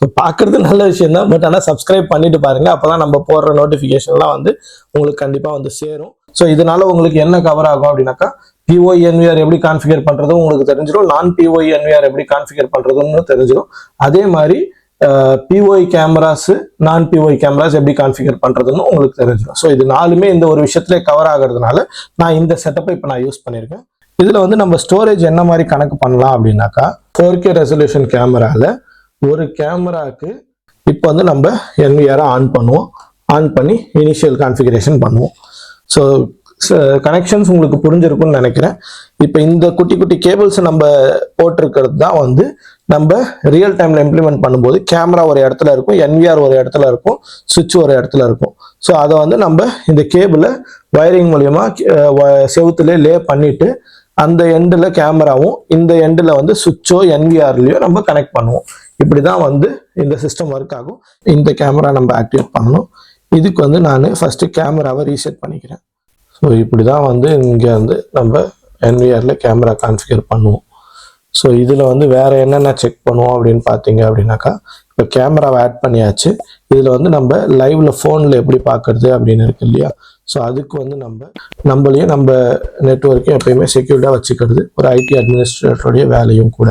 So பார்க்குறது நல்ல விஷயம் தான். பட் ஆனால் சப்ஸ்கிரைப் பண்ணிட்டு பாருங்க. அப்பதான் நம்ம போடுற நோட்டிஃபிகேஷன்லாம் வந்து உங்களுக்கு கண்டிப்பாக வந்து சேரும். ஸோ இதனால உங்களுக்கு என்ன கவர் ஆகும் அப்படின்னாக்கா பிஓஎன்விஆர் எப்படி கான்ஃபிகர் பண்ணுறதும் உங்களுக்கு தெரிஞ்சிடும் நான் பிஓஎன்விஆர் எப்படி கான்ஃபிகர் பண்ணுறதுன்னு தெரிஞ்சிடும் அதே மாதிரி பிஓஐ கேமராஸ் நான் பிஓஐ கேமராஸ் எப்படி கான்ஃபிகர் பண்ணுறதுன்னு உங்களுக்கு தெரிஞ்சிடும் ஸோ இது நாலுமே இந்த ஒரு விஷயத்துல கவர் ஆகிறதுனால நான் இந்த செட்டப்பை இப்போ நான் யூஸ் பண்ணியிருக்கேன். இதில் வந்து நம்ம ஸ்டோரேஜ் என்ன மாதிரி கணக்கு பண்ணலாம் அப்படின்னாக்கா ஃபோர் கே ரெசல்யூஷன் கேமராவில் ஒரு கேமராக்கு இப்போ வந்து நம்ம என்விஆரை ஆன் பண்ணுவோம். ஆன் பண்ணி இனிஷியல் கான்ஃபிகரேஷன் பண்ணுவோம். ஸோ கனெக்ஷன்ஸ் உங்களுக்கு புரிஞ்சிருக்கும்னு நினைக்கிறேன். இப்போ இந்த குட்டி குட்டி கேபிள்ஸ் நம்ம போட்டிருக்கிறது தான் வந்து நம்ம ரியல் டைமில் இம்ப்ளிமெண்ட் பண்ணும்போது கேமரா ஒரு இடத்துல இருக்கும் என்விஆர் ஒரு இடத்துல இருக்கும் சுவிட்ச் ஒரு இடத்துல இருக்கும். ஸோ அதை வந்து நம்ம இந்த கேபிளை வயரிங் மூலயமா செவுத்துலேயே லே பண்ணிவிட்டு அந்த எண்டில் கேமராவும் இந்த எண்டில் வந்து சுவிட்சோ என்விஆர்லையோ நம்ம கனெக்ட் பண்ணுவோம். இப்படி தான் வந்து இந்த சிஸ்டம் ஒர்க் ஆகும். இந்த கேமரா நம்ம ஆக்டிவேட் பண்ணணும். இதுக்கு வந்து நான் ஃபஸ்ட்டு கேமராவை ரீசெட் பண்ணிக்கிறேன். ஸோ இப்படி தான் வந்து இங்கே வந்து நம்ம என்விஆரில் கேமரா கான்ஃபிகர் பண்ணுவோம். ஸோ இதில் வந்து வேறு என்னென்ன செக் பண்ணுவோம் அப்படின்னு பார்த்தீங்க அப்படின்னாக்கா இப்போ கேமராவை ஆட் பண்ணியாச்சு. இதில் வந்து நம்ம லைவில் ஃபோனில் எப்படி பார்க்கறது அப்படின்னு இருக்கு இல்லையா? ஸோ அதுக்கு வந்து நம்ம நம்மளையும் நம்ம நெட்ஒர்க்கையும் எப்பயுமே செக்யூர்டாக வச்சுக்கிறது ஒரு ஐடி அட்மினிஸ்ட்ரேட்டருடைய வேலையும் கூட.